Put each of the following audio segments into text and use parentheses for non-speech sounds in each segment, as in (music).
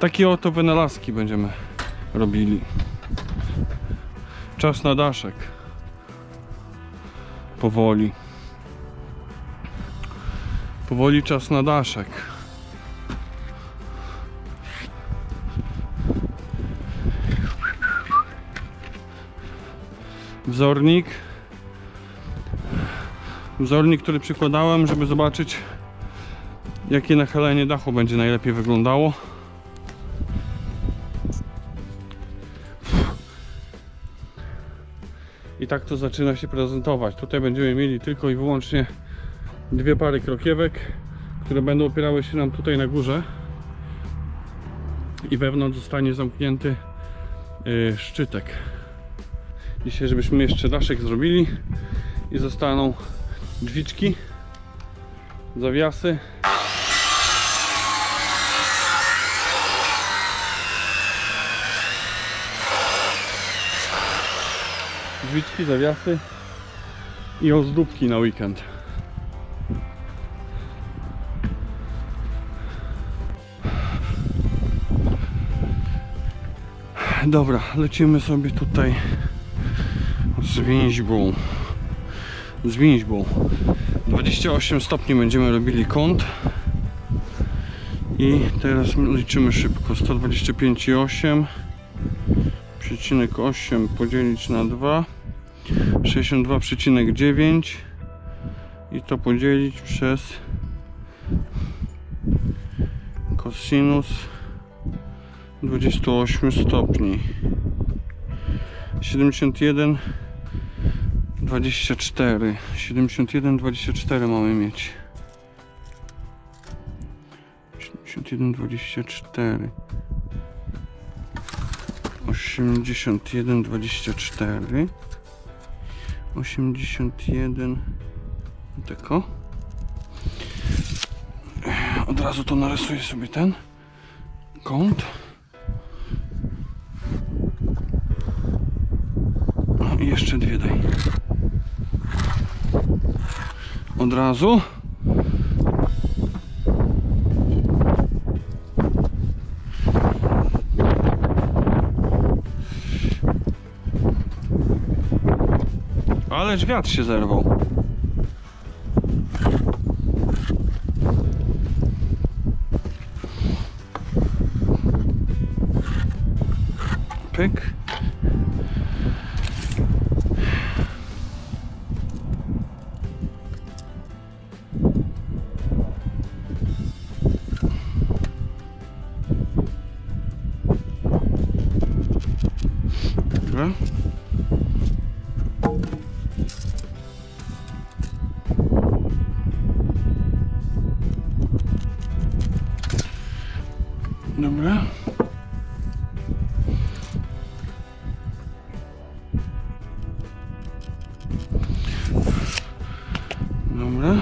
Takie oto wynalazki będziemy robili. Czas na daszek. Powoli. Powoli czas na daszek. Wzornik. Wzornik, który przykładałem, żeby zobaczyć jakie nachylenie dachu będzie najlepiej wyglądało. Tak to zaczyna się prezentować. Tutaj będziemy mieli tylko i wyłącznie dwie pary krokiewek, które będą opierały się nam tutaj na górze. I wewnątrz zostanie zamknięty yy, szczytek. Dzisiaj, żebyśmy jeszcze daszek zrobili i zostaną drzwiczki, zawiasy. Drzwiczki, zawiasy i ozdóbki na weekend. Dobra, lecimy sobie tutaj z więźbą. Z więźbą. 28 stopni będziemy robili kąt. I teraz liczymy szybko. 125,8 przecinek 8 podzielić na 2 62,9 i to podzielić przez cosinus 28 stopni. 71 24 71 24 mamy mieć. 71 24 81 24 81 tako od razu to narysuję sobie ten kąt. No i jeszcze dwie daj. Od razu Ależ wiatr się zerwał. Pyk. Dobra. Dobra.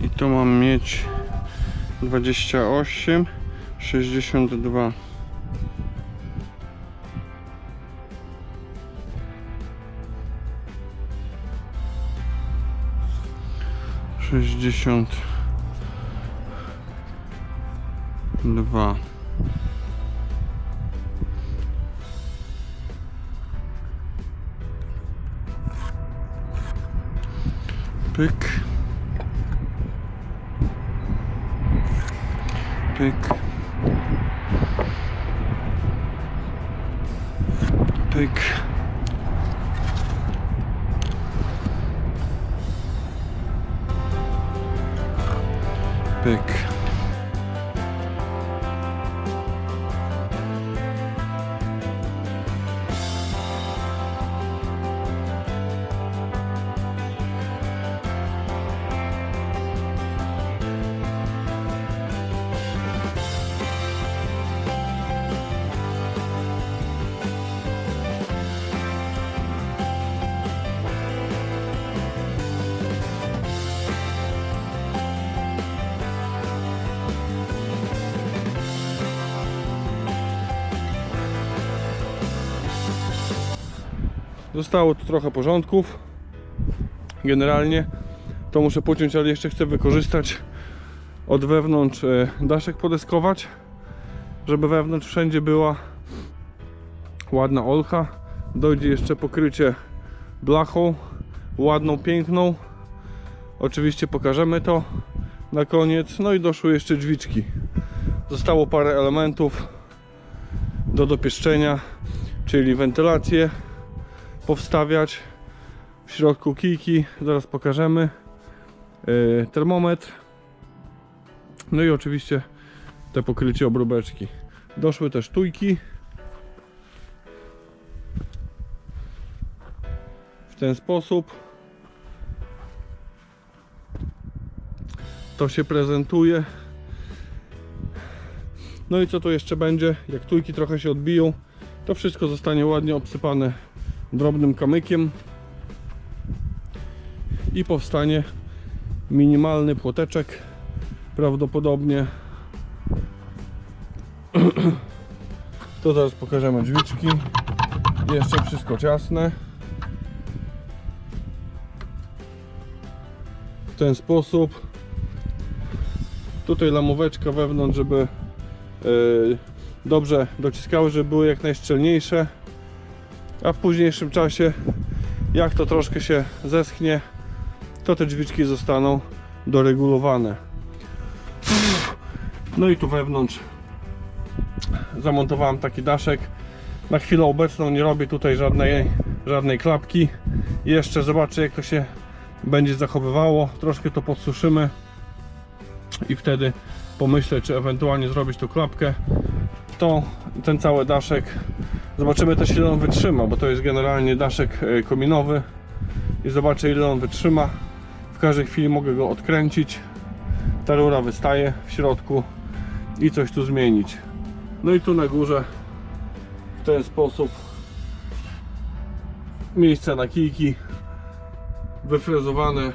I tu mam mieć 28, 62. Sześćdziesiąt dwa. Pyk. Pyk. Zostało tu trochę porządków. Generalnie to muszę pociąć, ale jeszcze chcę wykorzystać od wewnątrz e, daszek podeskować żeby wewnątrz wszędzie była ładna olcha. Dojdzie jeszcze pokrycie blachą, ładną, piękną. Oczywiście pokażemy to na koniec. No i doszły jeszcze drzwiczki. Zostało parę elementów do dopieszczenia, czyli wentylację powstawiać. W środku kijki, zaraz pokażemy. Yy, termometr. No i oczywiście te pokrycie obróbeczki. Doszły też tujki. W ten sposób to się prezentuje. No i co tu jeszcze będzie? Jak tujki trochę się odbiją, to wszystko zostanie ładnie obsypane drobnym kamykiem i powstanie minimalny płoteczek. Prawdopodobnie (clears throat) to zaraz pokażemy drzwiczki. Jeszcze wszystko ciasne. W ten sposób. Tutaj lamóweczka wewnątrz żeby yy, dobrze dociskały, żeby były jak najszczelniejsze a w późniejszym czasie jak to troszkę się zeschnie to te drzwiczki zostaną doregulowane. No i tu wewnątrz zamontowałem taki daszek. Na chwilę obecną nie robię tutaj żadnej, żadnej klapki. Jeszcze zobaczę jak to się będzie zachowywało. Troszkę to podsuszymy i wtedy pomyślę czy ewentualnie zrobić tu klapkę. To ten cały daszek zobaczymy też ile on wytrzyma bo to jest generalnie daszek e, kominowy. I zobaczę ile on wytrzyma. W każdej chwili mogę go odkręcić. Ta rura wystaje w środku i coś tu zmienić. No i tu na górze w ten sposób miejsca na kijki wyfrezowane.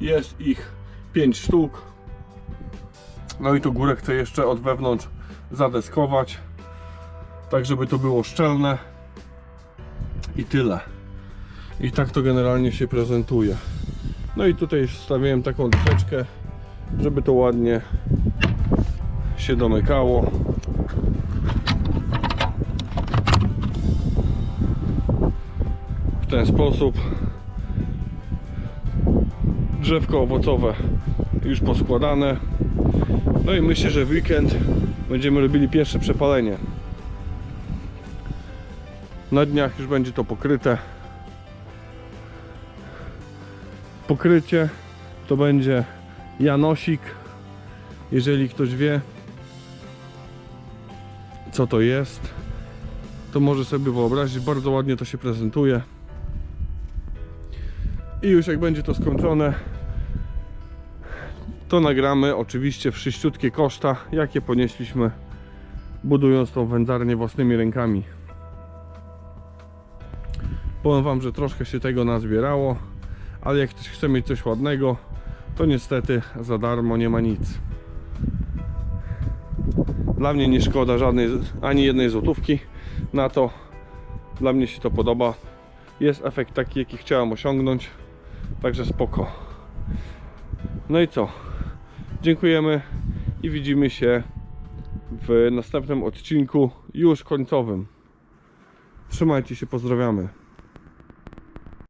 Jest ich 5 sztuk. No i tu górę chcę jeszcze od wewnątrz zadeskować tak żeby to było szczelne. I tyle. I tak to generalnie się prezentuje. No i tutaj wstawiłem taką deseczkę żeby to ładnie się domykało. W ten sposób. Drzewko owocowe już poskładane. No i myślę, że w weekend będziemy robili pierwsze przepalenie na dniach już będzie to pokryte. Pokrycie to będzie Janosik. Jeżeli ktoś wie co to jest to może sobie wyobrazić. Bardzo ładnie to się prezentuje. I już jak będzie to skończone to nagramy oczywiście wszyściutkie koszta jakie ponieśliśmy budując tą wędzarnię własnymi rękami powiem wam, że troszkę się tego nazbierało ale jak ktoś chce mieć coś ładnego to niestety za darmo nie ma nic dla mnie nie szkoda żadnej, ani jednej złotówki na to. Dla mnie się to podoba. Jest efekt taki, jaki chciałem osiągnąć. Także spoko. No i co? Dziękujemy i widzimy się w następnym odcinku już końcowym. Trzymajcie się, pozdrawiamy.